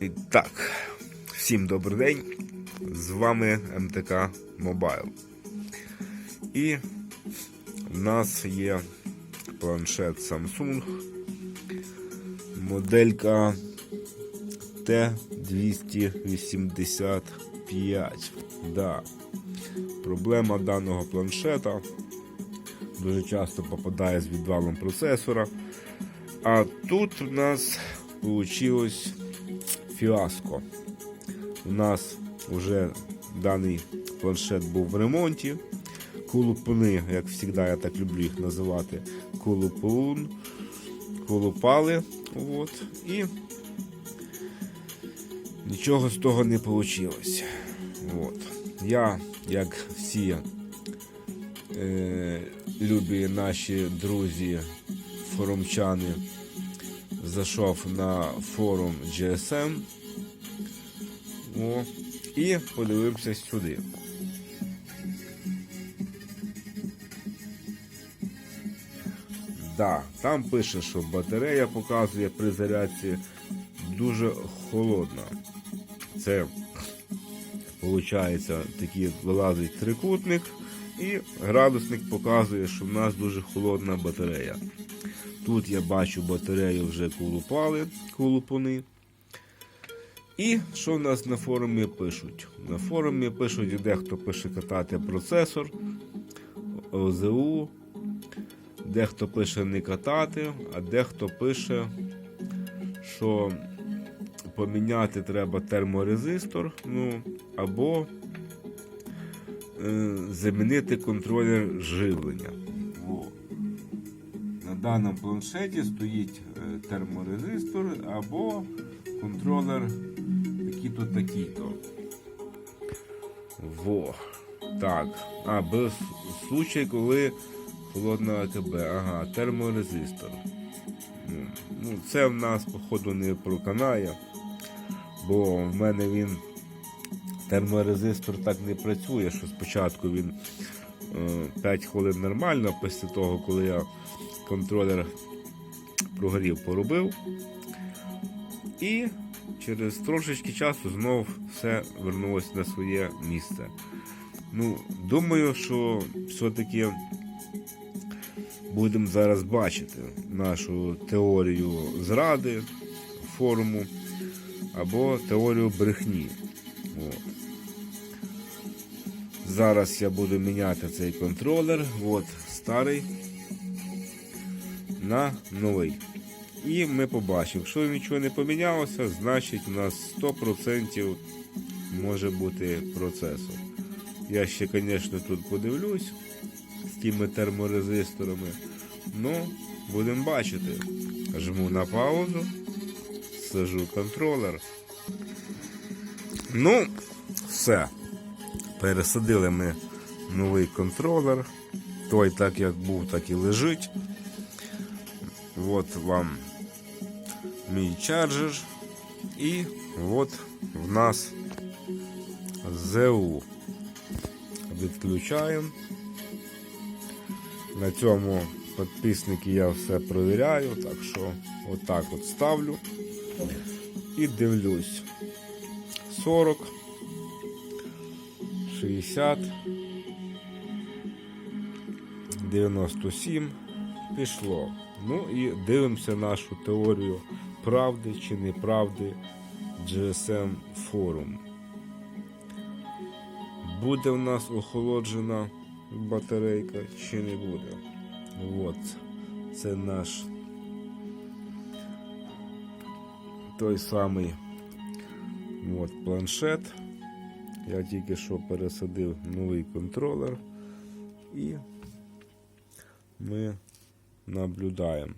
І так, всім добрий день. З вами МТК Mobile. І в нас є планшет Samsung. Моделька T285. Да. Проблема даного планшета дуже часто попадає з відвалом процесора. А тут у нас вийшло фіаско. У нас вже даний планшет був в ремонті. Кулупуни, як завжди, я так люблю їх називати, кулупун, кулупали. От, і нічого з того не вийшло. От. Я, як всі е, любі наші друзі, форумчани, зайшов на форум GSM о, і подивився сюди. Да, там пише, що батарея показує при зарядці дуже холодна. Це виходить такий вилазить трикутник, і градусник показує, що в нас дуже холодна батарея. Тут я бачу батарею вже колупали, колупуни. І що в нас на форумі пишуть? На форумі пишуть, дехто пише катати процесор, ОЗУ, дехто пише не катати, а дехто пише, що поміняти треба терморезистор, ну, або е, замінити контролер живлення. Во. Даному планшеті стоїть е, терморезистор або контролер такий-то такий-то. Во. Так. А, без случай, коли холодна АКБ. Ага, терморезистор. Ну, це в нас, походу, не проканає, бо в мене він терморезистор так не працює, що спочатку він е, 5 хвилин нормально, після того, коли я контролер прогорів, поробив. І через трошечки часу знов все вернулося на своє місце. Ну, думаю, що все-таки будемо зараз бачити нашу теорію зради форуму або теорію брехні. От. Зараз я буду міняти цей контролер, от старий на новий. І ми побачимо, якщо нічого не помінялося, значить у нас 100% може бути процесор. Я ще, звісно, тут подивлюсь з тими терморезисторами. Ну, будемо бачити. Жму на паузу, сажу контролер. Ну, все. Пересадили ми новий контролер. Той так як був, так і лежить. От вам мій чарджер. І от в нас ЗУ. Відключаємо. На цьому підписники я все провіряю, так що отак от ставлю і дивлюсь. 40, 60, 97 пішло. Ну і дивимося нашу теорію правди чи неправди GSM форум. Буде в нас охолоджена батарейка чи не буде. От, це наш той самий от, планшет. Я тільки що пересадив новий контролер і ми наблюдаємо.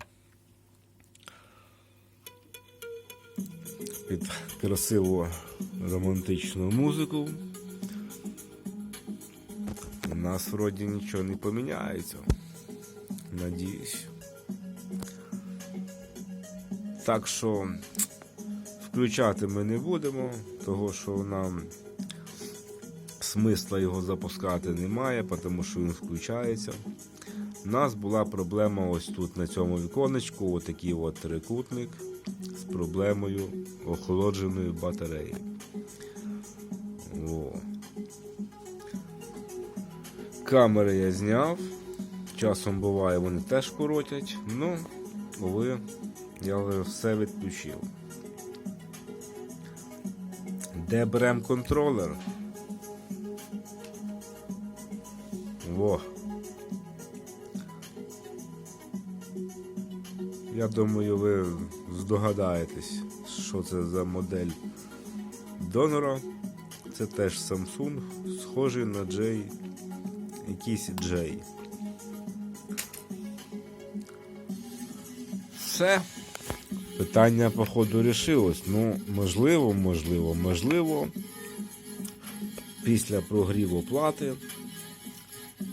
Під красиву романтичну музику. У нас вроді нічого не поміняється. Надіюсь. Так що включати ми не будемо, того що нам смисла його запускати немає, тому що він включається. У нас була проблема ось тут на цьому віконечку, отакий от трикутник з проблемою охолодженої батареї. О. Камери я зняв. Часом буває, вони теж коротять. Ну, коли я вже все відключив. Де беремо контролер? Во. Я думаю, ви здогадаєтесь, що це за модель донора. Це теж Samsung, схожий на J, якийсь J. Все. Питання, походу, рішилось. Ну, можливо, можливо, можливо. Після прогріву плати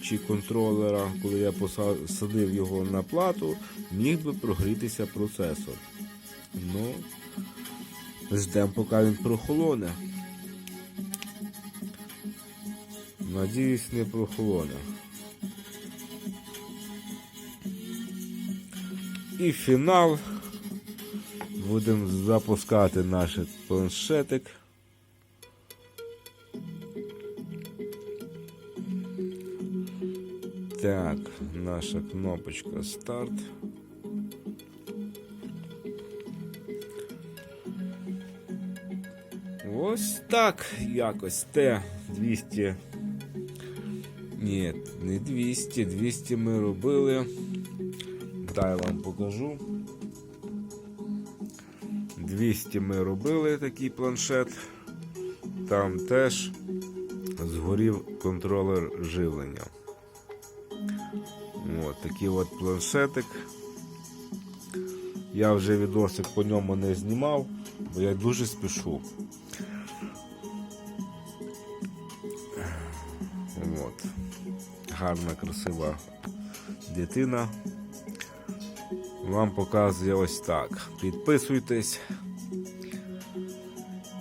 чи контролера, коли я посадив його на плату, міг би прогрітися процесор. Ну, ждемо, поки він прохолоне. Надіюсь, не прохолоне. І фінал. Будемо запускати наш планшетик. Так, наша кнопочка старт. Ось так якось те 200. Ні, не 200, 200 ми робили. Дай вам покажу. 200 ми робили такий планшет. Там теж згорів контролер живлення. От такий от планшетик. Я вже відосик по ньому не знімав, бо я дуже спішу. От. Гарна, красива дитина. Вам показує ось так. Підписуйтесь.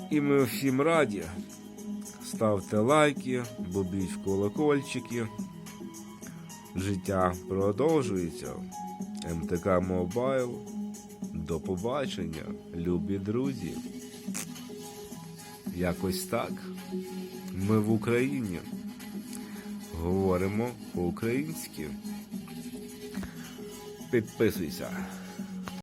І ми всім раді. Ставте лайки, бобіть в колокольчики. Життя продовжується. МТК Мобайл. До побачення, любі друзі. Якось так. Ми в Україні. Говоримо по-українськи. Підписуйся.